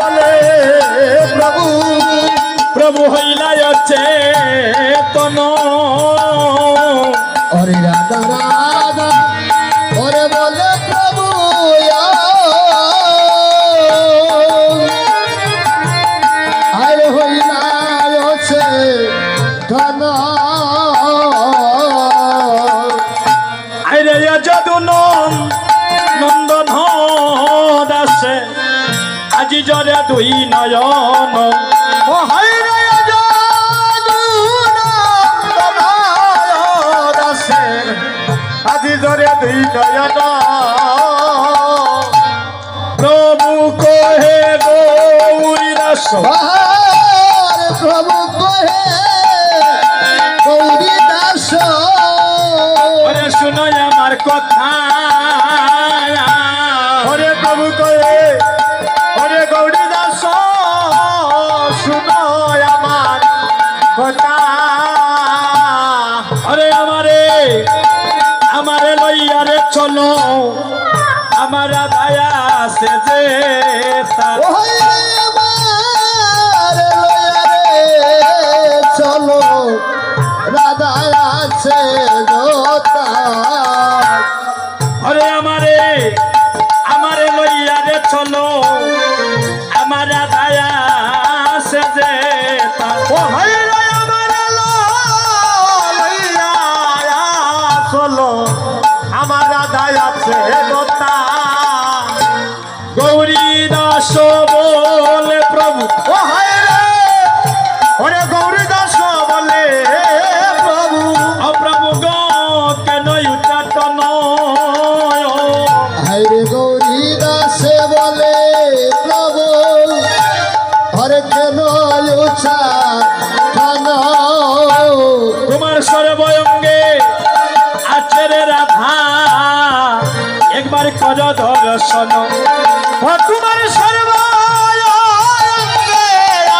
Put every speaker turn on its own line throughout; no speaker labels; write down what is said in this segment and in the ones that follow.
বলে প্রভু
প্রভু হইলা চেতন
ওরে রাধা রাধা ওরে বলে প্রভু আরে হইলা আছে
আজি জরে দুই নয়ন।
ও আজি জরে দুই নয়ন।
প্রভু কহে গৌরী
রস প্রভু কহে
চলো আমার দায়া সে যে
চলো রাধা আছে
আরে আমারে আমারে লইয়া রে চলো আমার দায়া যে
ও আমার লইয়া চলো। আমার রাধা আছে গোতা
গৌরী দাস বলে প্রভু।
ও হাইরে ওরে গৌরী দাস বলে প্রভু।
অপ্রভু গ কেন
গৌরী দাসে বলে প্রভু। হরে কেন উচা
কর দর্শন। তোমার সর্বঙ্গে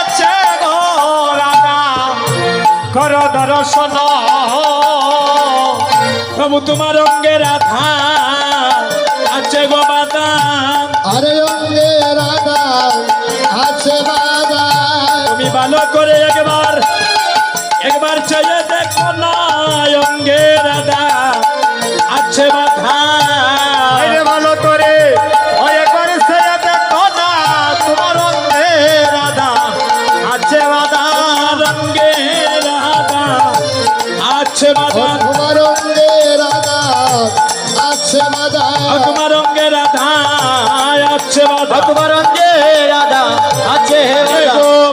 আছে কর দর্শন। প্রভু তোমার অঙ্গে রাধা আছে গো বাদাম
আরে অঙ্গে রাধা আছে বাধা
তুমি ভালো করে একবার একবার চেয়ে দেখো না অঙ্গে রাধা আছে বাধা।
আছে বাধা তোমার অঙ্গে রাধা আছে বাধা
তোমার অঙ্গে রাধা আছে বাধা
তোমার অঙ্গে রাধা আছে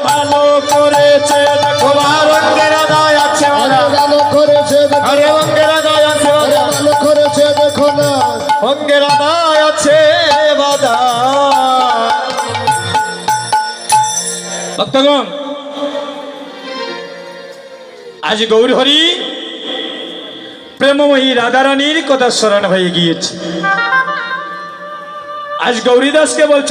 ভালো করেছে দেখো
তোমার অঙ্গে রাধা আছে ভালো করেছে
আরে অঙ্গে রাধা আছে
ভালো করেছে দেখো না।
অঙ্গে রাধা আছে বাধা ভক্তগণ আজ গৌর হরি প্রেমময়ী রাধারানীর কথা স্মরণ হয়ে গিয়েছে। আজ গৌরীদাসকে বলছে